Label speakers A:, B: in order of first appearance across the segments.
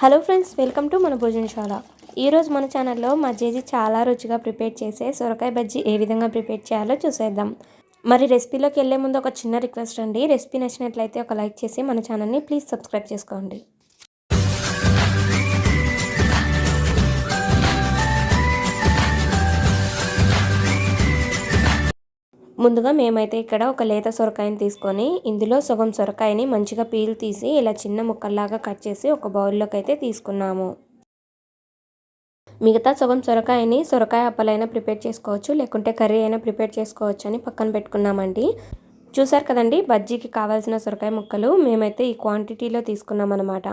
A: Hello friends welcome to మన భోజనశాల. ఈరోజు మన ఛానల్లో మా జేజీ చాలా రుచిగా ప్రిపేర్ చేసే సొరకాయ బజ్జీ ఏ విధంగా ప్రిపేర్ చేయాలో చూసేద్దాం. మరి రెసిపీలోకి వెళ్ళే ముందు ఒక చిన్న రిక్వెస్ట్ అండి. రెసిపీ నచ్చినట్లయితే ఒక లైక్ చేసి మన ఛానల్ని ప్లీజ్ సబ్స్క్రైబ్ చేసుకోండి. ముందుగా మేమైతే ఇక్కడ ఒక లేత సొరకాయని తీసుకొని ఇందులో సగం సొరకాయని మంచిగా పీల్ తీసి ఇలా చిన్న ముక్కల్లాగా కట్ చేసి ఒక బౌల్లోకి అయితే తీసుకున్నాము. మిగతా సగం సొరకాయని సొరకాయ అప్పలైనా ప్రిపేర్ చేసుకోవచ్చు లేకుంటే కర్రీ అయినా ప్రిపేర్ చేసుకోవచ్చు అని పక్కన పెట్టుకున్నామండి. చూసారు కదండి బజ్జీకి కావాల్సిన సొరకాయ ముక్కలు మేమైతే ఈ క్వాంటిటీలో తీసుకున్నాం అనమాట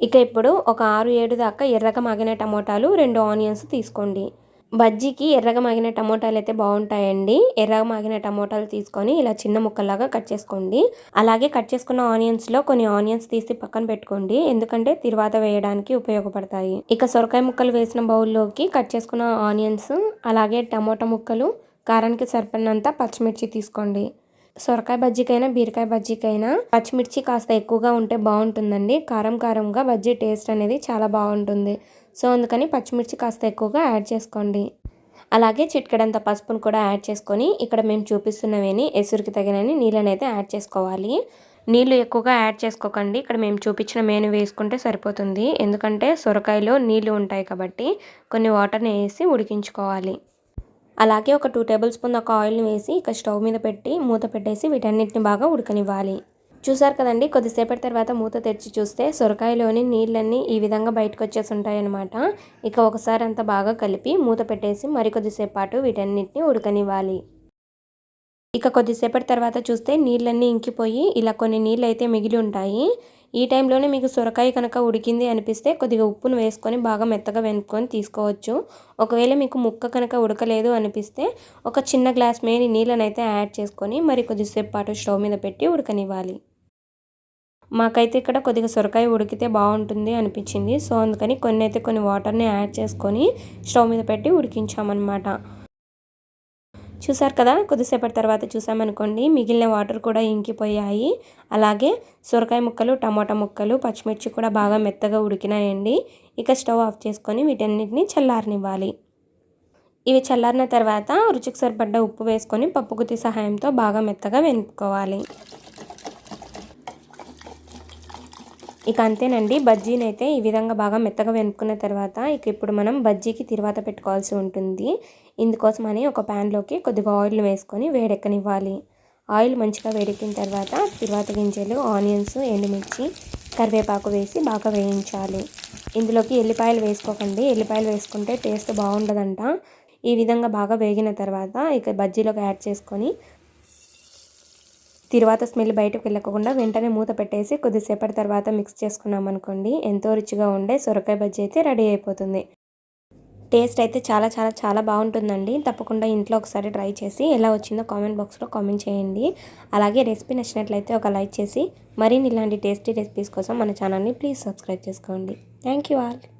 A: ఇక ఇప్పుడు ఒక ఆరు ఏడు దాకా ఎర్రగా మాగిన టమోటాలు రెండు ఆనియన్స్ తీసుకోండి. బజ్జీకి ఎర్రగా మాగిన టమోటాలు అయితే బాగుంటాయండి. ఎర్రగా మాగిన టమోటాలు తీసుకొని ఇలా చిన్న ముక్కల్లాగా కట్ చేసుకోండి. అలాగే కట్ చేసుకున్న ఆనియన్స్లో కొన్ని ఆనియన్స్ తీసి పక్కన పెట్టుకోండి. ఎందుకంటే తిరువాత వేయడానికి ఉపయోగపడతాయి. ఇక సొరకాయ ముక్కలు వేసిన బౌల్లోకి కట్ చేసుకున్న ఆనియన్స్ అలాగే టమోటా ముక్కలు కారానికి సరిపడినంత పచ్చిమిర్చి తీసుకోండి. సొరకాయ బజ్జీకైనా బీరకాయ బజ్జీకైనా పచ్చిమిర్చి కాస్త ఎక్కువగా ఉంటే బాగుంటుందండి. కారం కారంగా బజ్జీ టేస్ట్ అనేది చాలా బాగుంటుంది. సో అందుకని పచ్చిమిర్చి కాస్త ఎక్కువగా యాడ్ చేసుకోండి. అలాగే చిట్కడంత పసుపును కూడా యాడ్ చేసుకొని ఇక్కడ మేము చూపిస్తున్నవేని ఎసురుకి తగినని నీళ్ళని అయితే యాడ్ చేసుకోవాలి. నీళ్ళు ఎక్కువగా యాడ్ చేసుకోకండి. ఇక్కడ మేము చూపించిన మేను వేసుకుంటే సరిపోతుంది. ఎందుకంటే సొరకాయలో నీళ్ళు ఉంటాయి కాబట్టి కొన్ని వాటర్ని వేసి ఉడికించుకోవాలి. అలాగే ఒక టూ టేబుల్ స్పూన్ ఒక ఆయిల్ని వేసి ఇక స్టవ్ మీద పెట్టి మూత పెట్టేసి వీటన్నిటిని బాగా ఉడకనివ్వాలి. చూసారు కదండి కొద్దిసేపటి తర్వాత మూత తెరిచి చూస్తే సొరకాయలోని నీళ్ళన్నీ ఈ విధంగా బయటకు వచ్చేసి ఉంటాయన్నమాట ఇక ఒకసారి అంతా బాగా కలిపి మూత పెట్టేసి మరికొద్దిసేపు పాటు వీటన్నిటిని ఉడకనివ్వాలి. ఇక కొద్దిసేపటి తర్వాత చూస్తే నీళ్ళన్నీ ఇంకిపోయి ఇలా కొన్ని నీళ్ళు అయితే మిగిలి ఉంటాయి. ఈ టైంలోనే మీకు సొరకాయ కనుక ఉడికింది అనిపిస్తే కొద్దిగా ఉప్పును వేసుకొని బాగా మెత్తగా వెనుక్కొని తీసుకోవచ్చు. ఒకవేళ మీకు ముక్క కనుక ఉడకలేదు అనిపిస్తే ఒక చిన్న గ్లాస్ మేని నీళ్ళనైతే యాడ్ చేసుకొని మరి కొద్దిసేపు పాటు స్టవ్ మీద పెట్టి ఉడకనివ్వాలి. మాకైతే ఇక్కడ కొద్దిగా సొరకాయ ఉడికితే బాగుంటుంది అనిపించింది. సో అందుకని కొన్ని అయితే కొన్ని వాటర్ని యాడ్ చేసుకొని స్టవ్ మీద పెట్టి ఉడికించామన్నమాట. చూసారు కదా? కొద్దిసేపటి తర్వాత చూసామనుకోండి మిగిలిన వాటర్ కూడా ఇంకిపోయాయి. అలాగే సొరకాయ ముక్కలు టమాటా ముక్కలు పచ్చిమిర్చి కూడా బాగా మెత్తగా ఉడికినాయండి. ఇక స్టవ్ ఆఫ్ చేసుకొని వీటన్నిటిని చల్లారనివ్వాలి. ఇవి చల్లారిన తర్వాత రుచికి సరిపడ్డ ఉప్పు వేసుకొని పప్పుగుత్తి సహాయంతో బాగా మెత్తగా వెనుక్కోవాలి ఇక అంతేనండి బజ్జీని అయితే ఈ విధంగా బాగా మెత్తగా వెనుక్కున్న తర్వాత ఇక ఇప్పుడు మనం బజ్జీకి తిరువాత పెట్టుకోవాల్సి ఉంటుంది. ఇందుకోసమని ఒక ప్యాన్లోకి కొద్దిగా ఆయిల్ వేసుకొని వేడెక్కనివ్వాలి. ఆయిల్ మంచిగా వేడెక్కిన తర్వాత తిరువాత గింజలు ఆనియన్స్ ఎండుమిర్చి కరివేపాకు వేసి బాగా వేయించాలి. ఇందులోకి ఎల్లిపాయలు వేసుకోకండి. ఎల్లిపాయలు వేసుకుంటే టేస్ట్ బాగుండదంట. ఈ విధంగా బాగా వేగిన తర్వాత ఇక బజ్జీలోకి యాడ్ చేసుకొని తర్వాత స్మెల్ బయటకు వెళ్ళకుండా వెంటనే మూత పెట్టేసి కొద్దిసేపటి తర్వాత మిక్స్ చేసుకున్నాం అనుకోండి. ఎంతో రుచిగా ఉండే సొరకాయ బజ్జీ అయితే రెడీ అయిపోతుంది. టేస్ట్ అయితే చాలా చాలా చాలా బాగుంటుందండి. తప్పకుండా ఇంట్లో ఒకసారి ట్రై చేసి ఎలా వచ్చిందో కామెంట్ బాక్స్లో కామెంట్ చేయండి. అలాగే రెసిపీ నచ్చినట్లయితే ఒక లైక్ చేసి మరిన్ని ఇలాంటి టేస్టీ రెసిపీస్ కోసం మన ఛానల్ని ప్లీజ్ సబ్స్క్రైబ్ చేసుకోండి. Thank you all.